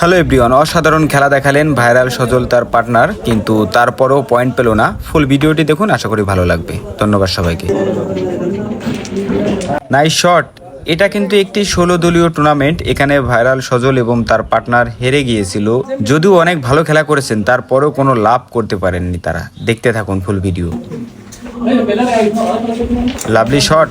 Hello everyone, অসাধারণ খেলা দেখালেন ভাইরাল সজল তার পার্টনার, কিন্তু তারপরও পয়েন্ট পেল না। ফুল ভিডিওটি দেখুন, আশা করি ভালো লাগবে। ধন্যবাদ সবাইকে। নাইস শট এটা কিন্তু একটি ষোলো দলীয় টুর্নামেন্ট এখানে ভাইরাল সজল এবং তার পার্টনার হেরে গিয়েছিল। যদিও অনেক ভালো খেলা করেছেন, তারপরেও কোনো লাভ করতে পারেননি তারা। দেখতে থাকুন ফুল ভিডিও। লাভলি শট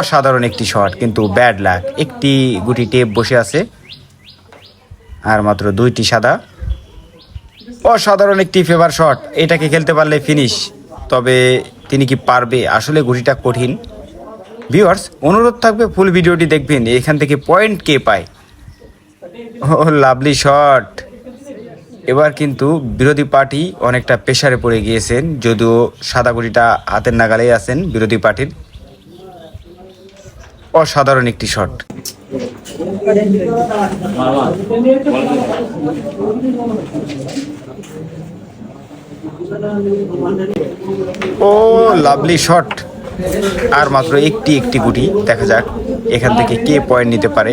অসাধারণ একটি শট, কিন্তু ব্যাড লাক। একটি গুটি টেপ বসে আছে, আর মাত্র দুইটি সাদা। অসাধারণ একটি ফেভার শট এটাকে খেলতে পারলে ফিনিশ তবে তিনি কি পারবে? আসলে গুটিটা কঠিন। ভিউয়ার্স অনুরোধ থাকবে ফুল ভিডিওটি দেখবেন, এখান থেকে পয়েন্ট কে পায়। ও লাভলি শট এবার কিন্তু বিরোধী পার্টি অনেকটা প্রেশারে পড়ে গিয়েছেন, যদিও সাদা গুটিটা হাতের নাগালেই আছেন বিরোধী পার্টির। অসাধারণ একটি শট ও লাভলি শট আর মাত্র একটি একটি গুটি দেখা যাক এখান থেকে কে পয়েন্ট নিতে পারে।